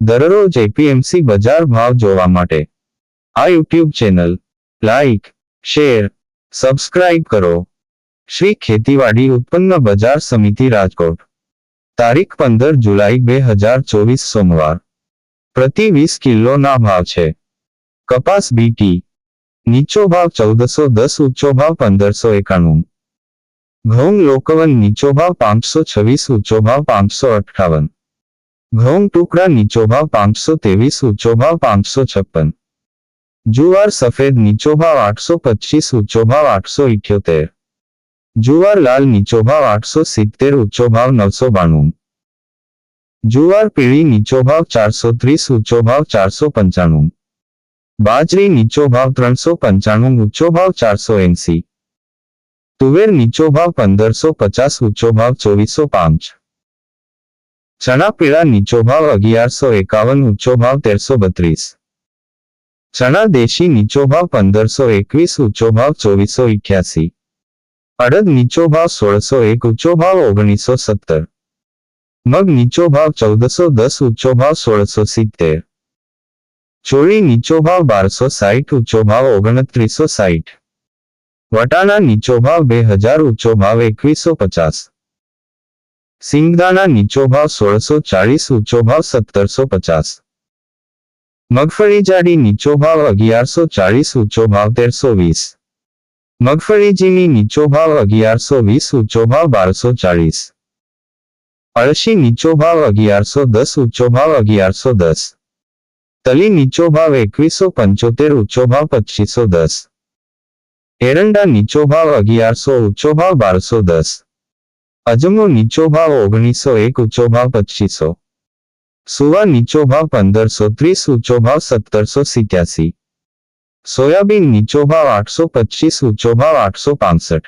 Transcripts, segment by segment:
દરરોજ એપીએમસી બજાર ભાવ જોવા માટે. આ YouTube channel, like, share, subscribe કરો. શ્રી ખેતીવાડી ઉત્પન્ન બજાર સમિતિ રાજકોટ. તારીખ પંદર જુલાઈ બે હજાર ચોવીસ સોમવાર. પ્રતિ વીસ કિલોના ભાવ છે. કપાસ બીટી નીચો ભાવ ચૌદસો દસ, ઊંચો ભાવ પંદરસો એકાણું. ઘઉં લોકવન નીચો ભાવ પાંચસો છવ્વીસ, ઊંચો ભાવ પાંચસો અઠ્ઠાવન. ઘઉં ટુકડા નીચો ભાવ પાંચસો ત્રેવીસ ઊંચો ભાવ પાંચસો છપ્પન. જુવાર સફેદ નીચો ભાવ આઠસો પચીસ ઊંચો ભાવ આઠસો ઇઠ્યોતેર. જુવાર લાલ નીચો ભાવ આઠસો સિત્તેર ઊંચો ભાવ નવસો બાણું. જુવાર પીળી નીચો ભાવ ચારસો ત્રીસ ઊંચો ભાવ ચારસો પંચાણું. બાજરી નીચો ભાવ ત્રણસો પંચાણું ઊંચો ભાવ ચારસો એંસી. તુવેર નીચો ભાવ પંદરસો પચાસ ઊંચો ભાવ ચોવીસો પાંચ. ચણા પીળા નીચો ભાવ અગિયારસો એકાવન, ઊંચો ભાવ તેરસો બત્રીસ. ચણા દેશી નીચો ભાવ પંદરસો એકવીસ, ઊંચો ભાવ ચોવીસો ઇઠ્યાસી અડદ નીચો ભાવ સોળસો એક, ઊંચો ભાવ ઓગણીસો સત્તર. મગ નીચો ભાવ ચૌદસો દસ, ઊંચો ભાવ સોળસો સિત્તેર. ચોળી નીચો ભાવ બારસો સાહીઠ ઊંચો ભાવ ઓગણત્રીસો સાહીઠ વટાણા નીચો ભાવ બે હજાર, ઊંચો ભાવ એકવીસો પચાસ. સિંગદાણા નીચો ભાવ સોળસો ચાલીસ ઊંચો ભાવ સત્તરસો પચાસ. મગફળી જાડી નીચો ભાવ અગિયારસો ચાલીસ ઊંચો ભાવ તેરસો વીસ. મગફળી જીની નીચો ભાવ અગિયારસો વીસ, ઊંચો ભાવ બારસો ચાલીસ અળશી નીચો ભાવ અગિયારસો દસ, ઊંચો ભાવ અગિયારસો દસ. તલી નીચો ભાવ એકવીસો પંચોતેર, ઊંચો ભાવ પચીસો દસ. એરંડા નીચો ભાવ અગિયારસો, ઊંચો ભાવ બારસો દસ. અજમો નીચો ભાવ ઓગણીસો એક ઊંચો ભાવ પચીસો સુવા નીચો ભાવ પંદરસો ત્રીસ ઊંચો ભાવ સત્તરસો સિત્યાસી સોયાબીન નીચો ભાવ આઠસો પચીસ ઊંચો ભાવ આઠસો પાસઠ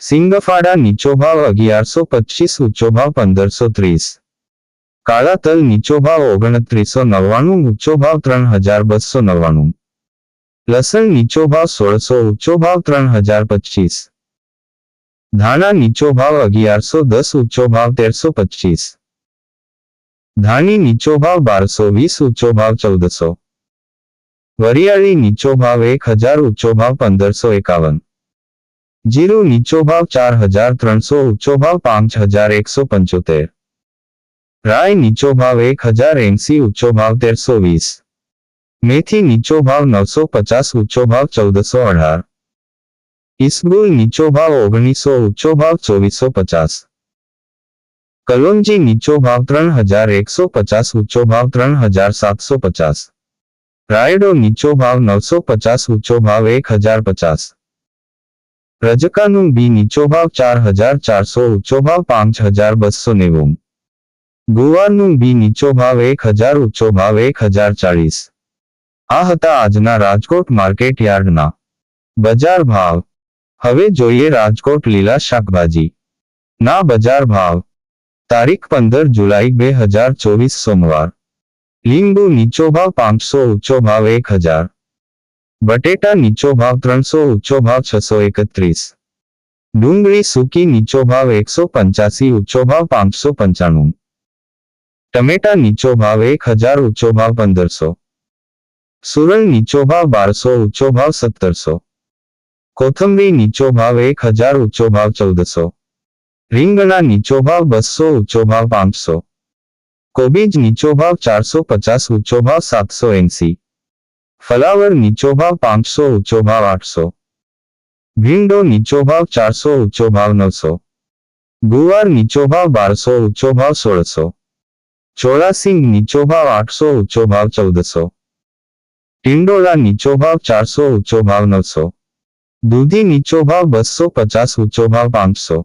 સિંગફાડા નીચો ભાવ અગિયારસો પચીસ ઊંચો ભાવ પંદરસો ત્રીસ કાળા તલ નીચો ભાવ ઓગણત્રીસો નવ્વાણું ઊંચો ભાવ ત્રણ હજાર બસો નવ્વાણું લસણ નીચો ભાવ સોળસો ઊંચો ભાવ ત્રણ હજાર પચીસ ધાણા નીચો ભાવ અગિયારસો દસ ઊંચો ભાવ તેરસો પચીસ ધાણી નીચો ભાવ બારસો વીસ ઊંચો ભાવ ચૌદસો વરિયાળી નીચો ભાવ એક હજાર ઊંચો ભાવ પંદરસો એકાવન જીરું નીચો ભાવ ચાર હજાર ત્રણસો ઊંચો ભાવ પાંચ હજાર એકસો પંચોતેર રાય નીચો ભાવ એક હજાર એંસી ઊંચો ભાવ તેરસો વીસ મેથી નીચો ભાવ નવસો પચાસ ઊંચો ભાવ ચૌદસો અઢાર ઇસબુલ નીચો ભાવ ઓગણીસો ઊંચો ભાવ ચોવીસો પચાસ કલોંજી નીચો ભાવ ત્રણ હજાર એકસો પચાસ ઊંચો ભાવ ત્રણ હજાર સાતસો પચાસ રાયડો નીચો ભાવ નવસો પચાસ ઊંચો ભાવ એક હજાર પચાસ રજકાનું બી નીચો ભાવ ચાર હજાર ચારસો ઊંચો ભાવ પાંચ હજાર બસો નેવું ગુવારનું બી નીચો ભાવ એક હજાર ઊંચો ભાવ એક હજાર ચાળીસ આ હતા આજના રાજકોટ માર્કેટ યાર્ડના બજાર ભાવ હવે જોઈએ રાજકોટ લીલા શાકભાજી ના બજાર ભાવ તારીખ પંદર જુલાઈ બે હજાર ચોવીસ સોમવાર લીંબુ નીચો ભાવ પાંચસો ઊંચો ભાવ એક હજાર બટેટા નીચો ભાવ ત્રણસો ઊંચો ભાવ છસો એકત્રીસ ડુંગળી સૂકી નીચો ભાવ એકસો પંચ્યાસી ઊંચો ભાવ પાંચસો પંચાણું ટમેટા નીચો ભાવ એક હજાર ઊંચો ભાવ પંદરસો સુરલ નીચો ભાવ બારસો ઊંચો ભાવ સત્તરસો કોથંબરી નીચો ભાવ એક હજાર ઊંચો ભાવ ચૌદસો. રીંગણા નીચો ભાવ બસો ઊંચો ભાવ પાંચસો. કોબીજ નીચો ભાવ ચારસો પચાસ ઊંચો ભાવ સાતસો એંસી. ફલાવર નીચો ભાવ પાંચસો ઊંચો ભાવ આઠસો. ભીંડો નીચો ભાવ ચારસો ઊંચો ભાવ નવસો. ગુવાર નીચો ભાવ બારસો ઊંચો ભાવ સોળસો. ચોળાસિંગ નીચો ભાવ આઠસો ઊંચો ભાવ ચૌદસો. ટિંડોળા નીચો ભાવ ચારસો ઊંચો ભાવ નવસો. દૂધી નીચો ભાવ બસો પચાસ ઊંચો ભાવ પાંચસો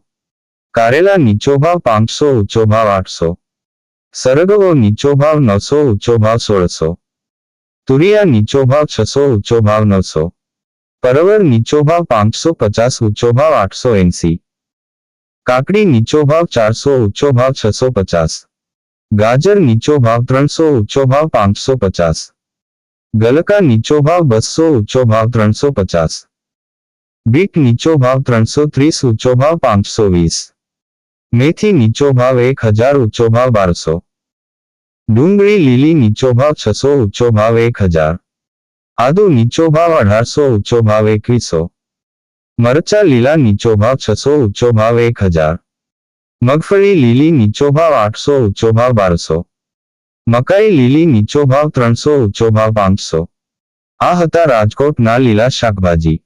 કારેલા નીચો ભાવ પાંચસો ઊંચો ભાવ આઠસો સરગવો નીચો ભાવ નવસો ઊંચો ભાવ સોળસો તુરિયા નીચો ભાવ છસો ઊંચો ભાવ નવસો પરવર નીચો ભાવ પાંચસો પચાસ ઊંચો ભાવ આઠસો એંસી કાકડી નીચો ભાવ ચારસો ઊંચો ભાવ છસો પચાસ ગાજર નીચો ભાવ ત્રણસો ઊંચો ભાવ પાંચસો પચાસ ગલકા નીચો ભાવ બસો ઊંચો ભાવ ત્રણસો પચાસ બીટ નીચો ભાવ ત્રણસો ત્રીસ ઊંચો ભાવ પાંચસો વીસ. મેથી નીચો ભાવ એક હજાર ઊંચો ભાવ બારસો. ડુંગળી લીલી નીચો ભાવ છસો ઊંચો ભાવ એક હજાર. આદુ નીચો ભાવ અઢારસો ઊંચો ભાવ એકવીસો. મરચા લીલા નીચો ભાવ છસો ઊંચો ભાવ એક હજાર. મગફળી લીલી નીચો ભાવ આઠસો ઊંચો ભાવ બારસો. મકાઈ લીલી નીચો ભાવ ત્રણસો ઊંચો ભાવ પાંચસો. આ હતા રાજકોટના લીલા શાકભાજી.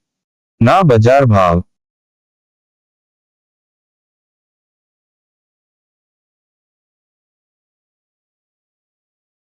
ના બજાર ભાવ